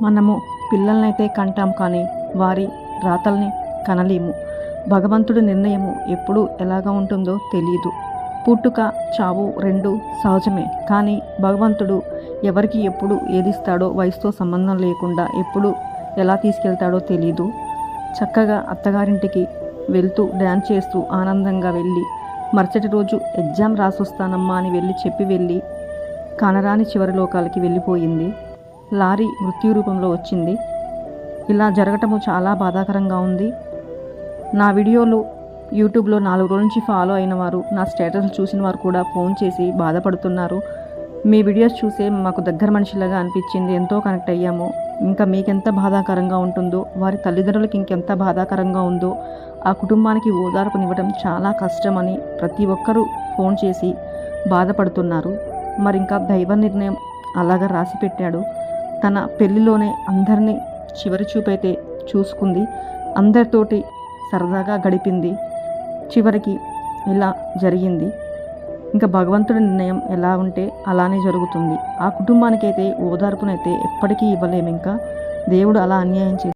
మనము పిల్లలనైతే కంటాం కానీ వారి రాతల్ని కనలేము. భగవంతుడి నిర్ణయము ఎప్పుడు ఎలాగా ఉంటుందో తెలియదు పుట్టుక చావు రెండు సహజమే. కానీ భగవంతుడు ఎవరికి ఎప్పుడు ఏదిస్తాడో వయసుతో సంబంధం లేకుండా ఎప్పుడు ఎలా తీసుకెళ్తాడో తెలియదు చక్కగా అత్తగారింటికి వెళ్తూ డ్యాన్స్ చేస్తూ ఆనందంగా వెళ్ళి మరుసటి రోజు ఎగ్జామ్ రాసొస్తానమ్మా అని వెళ్ళి చెప్పి వెళ్ళి కనరాని చివరి లోకాలకి వెళ్ళిపోయింది. లారీ మృత్యు రూపంలో వచ్చింది. ఇలా జరగటము చాలా బాధాకరంగా ఉంది. నా వీడియోలు యూట్యూబ్లో నాలుగు రోజుల నుంచి ఫాలో అయిన వారు నా స్టేటస్ చూసిన వారు కూడా ఫోన్ చేసి బాధపడుతున్నారు. మీ వీడియోస్ చూసే మాకు దగ్గర మనిషిలాగా అనిపించింది. ఎంతో కనెక్ట్ అయ్యాము. ఇంకా మీకెంత బాధాకరంగా ఉంటుందో వారి తల్లిదండ్రులకి ఇంకెంత బాధాకరంగా ఉందో ఆ కుటుంబానికి ఓదార్పునివ్వడం చాలా కష్టమని ప్రతి ఒక్కరూ ఫోన్ చేసి బాధపడుతున్నారు. మరి ఇంకా దైవ నిర్ణయం అలాగా రాసి పెట్టాడు. తన పెళ్ళిలోనే అందరినీ చివరి చూపైతే చూసుకుంది. అందరితోటి సరదాగా గడిపింది. చివరికి ఇలా జరిగింది. ఇంకా భగవంతుడి నిర్ణయం ఎలా ఉంటే అలానే జరుగుతుంది. ఆ కుటుంబానికైతే ఓదార్పునైతే ఎప్పటికీ ఇవ్వలేము ఇంకా దేవుడు అలా అన్యాయం చేసి